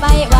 Bye.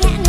can't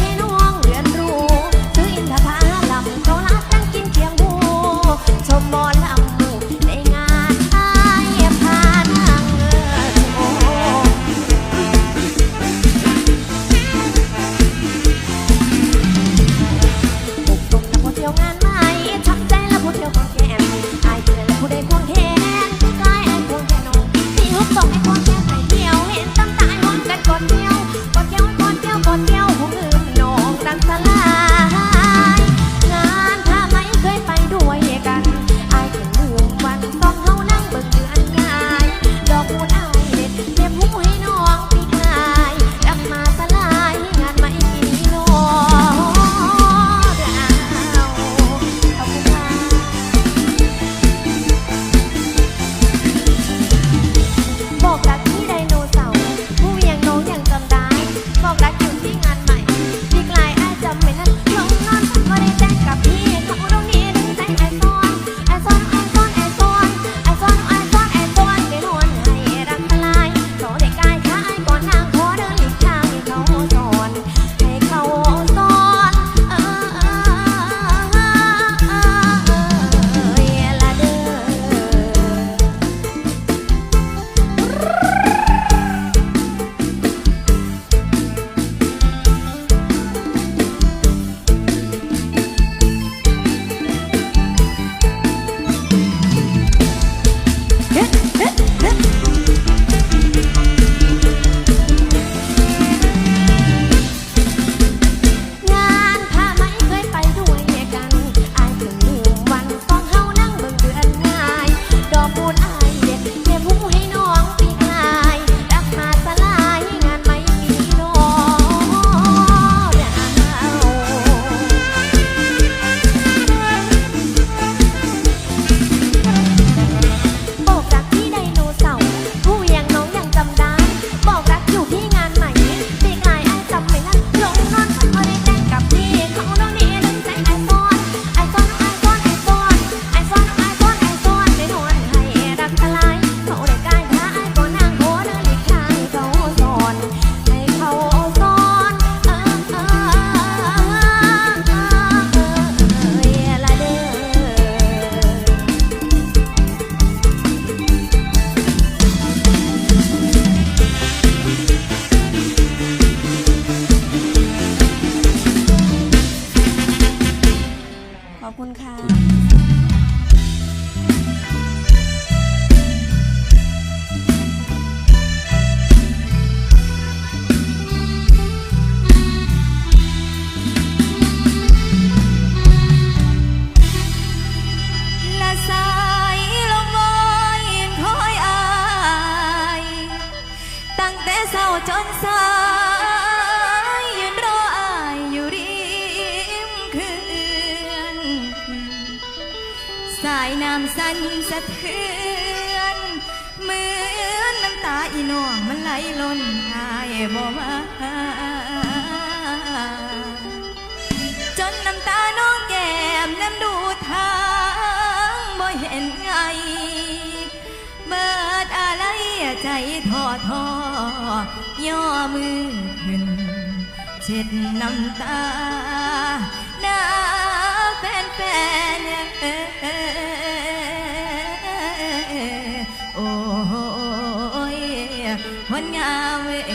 จนสายยืนรออายอยู่ริมเขื่อนสายน้ำสั้นสะเทือนเหมือนน้ำตาอีน่องมันไหลล้นหายบ่มาจนน้ำตาน้องแก้มน้ำดูทางบ่เห็นไง ใจท้อท้อย่อมือขึ้น เช็ดน้ำตาหน้าแฟนแฟนโอ้ยคนงามเอ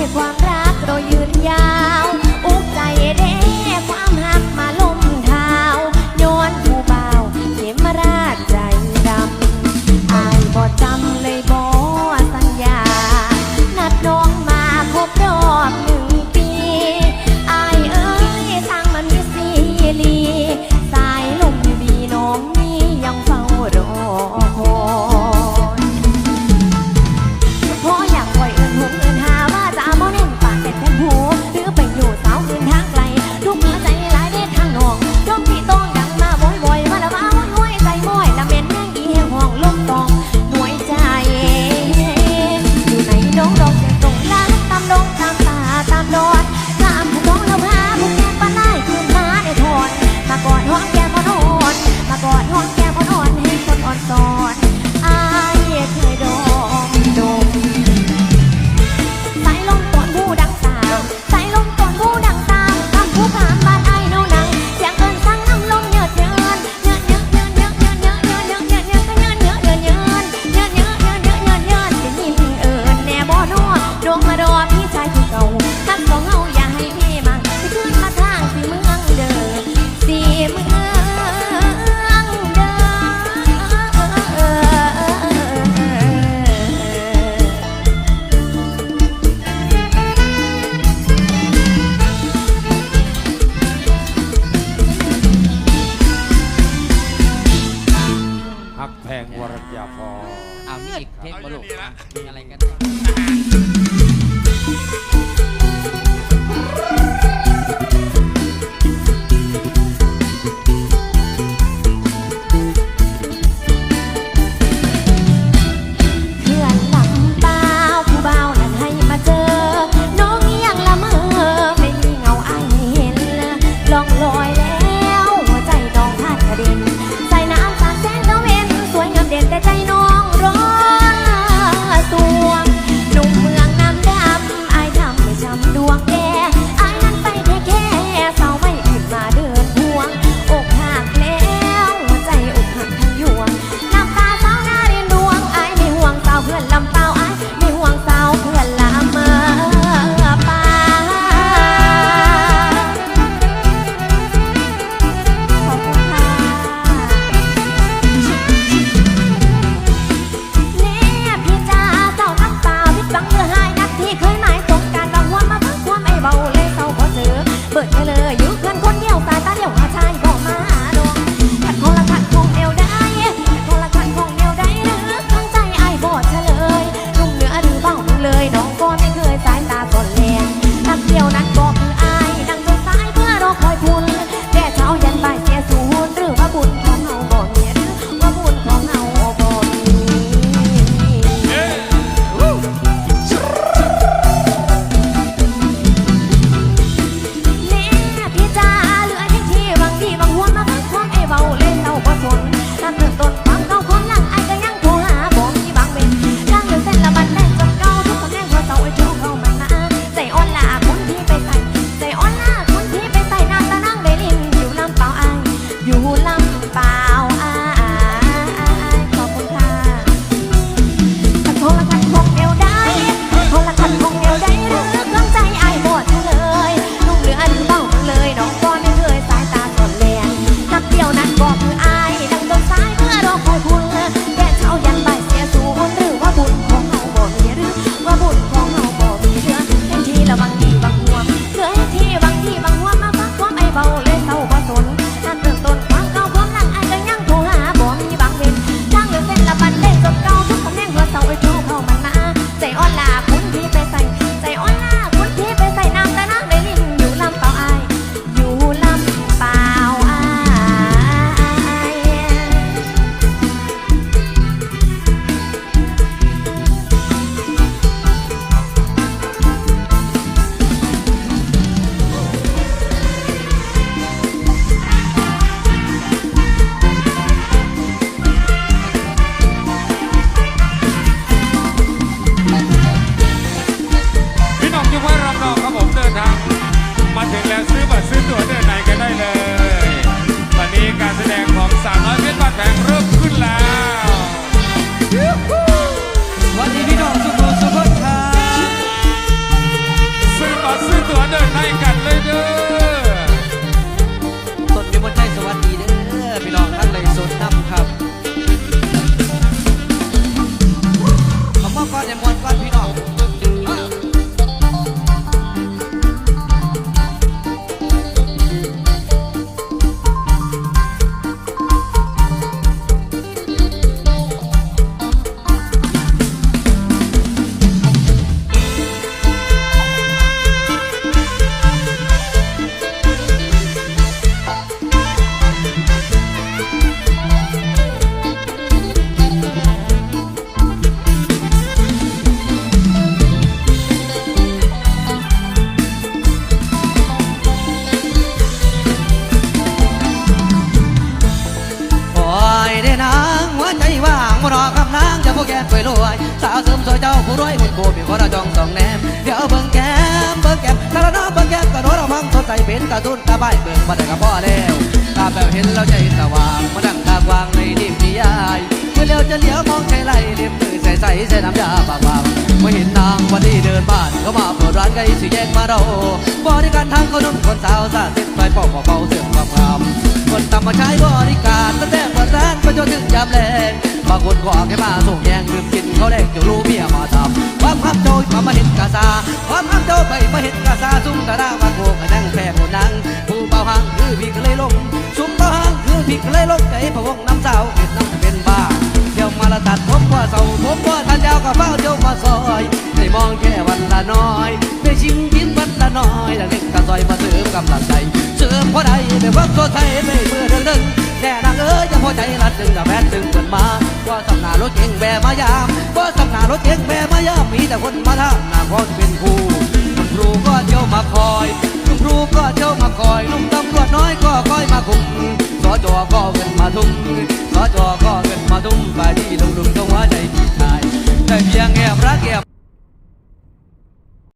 ให้ความรักเรายืนยาว เป็นตาทุนตาใบเบิกบัตรกับพ่อแล้วตาแบบเห็นเราใจสว่างมาดังตากวางในดิบนิยายเมื่อเลียวจะเลี้ยวมองใครไล่เล็บตื่นใส่ใส่ใส่น้ำยาบางบางเมื่อเห็นนางวันที่เดินบ้านเขามาเปิดร้านไก่สีแยกมาเราบริการทางเขานุ่มคนสาวซาสิบไปปอกเบาเสื่อมความงามคนตำมาใช้บริการตั้งแต่เปิดร้านไปจนถึงยามแลงบางคนก็เอาแค่มาส่งแยงดื่มกินเขาแดงจะรู้เมียมาทำ ความห้ามโจยความมาเห็นกาซาความห้ามโจยไปมาเห็นกาซาซุ่มตาดาวาโกกนั่งแพร่โกนังผู้เบาหางคือพี่ก็เลยลงซุ่มเบาหางคือพี่ก็เลยลงไอ้พะวงน้ำสาวเห็นน้ำเป็นบ้าเดี๋ยวมาละตัดผมว่าเสาผมว่าทันยาวก็เฝ้าเจ้ามาซอยได้มองแค่วันละน้อยได้ชิงกินวันละน้อยดังเล็กกระซอยมาเสริมกำลังใจเสริมพอใดไม่ว่าตัวไทยไม่เมื่อเดินเดินแต่นางเอ้ยยังพอใจรัดดึงกับแม่ดึงเกินมา บ่สำนารถเก่งแวมายามบ่สำนารถเก่งแวมายามมีแต่คนมาทำนาคอเป็นครูคุณครูก็เจ้ามาคอยคุณครูก็เจ้ามาคอยนุ่มตำรวจน้อยก็คอยมาคุมสอจอก็เกินมาทุ่มสอจอก็เกินมาทุ่มไปที่ลุงลุงต้องหัวใจตายแต่เพียงแอบรักแอบ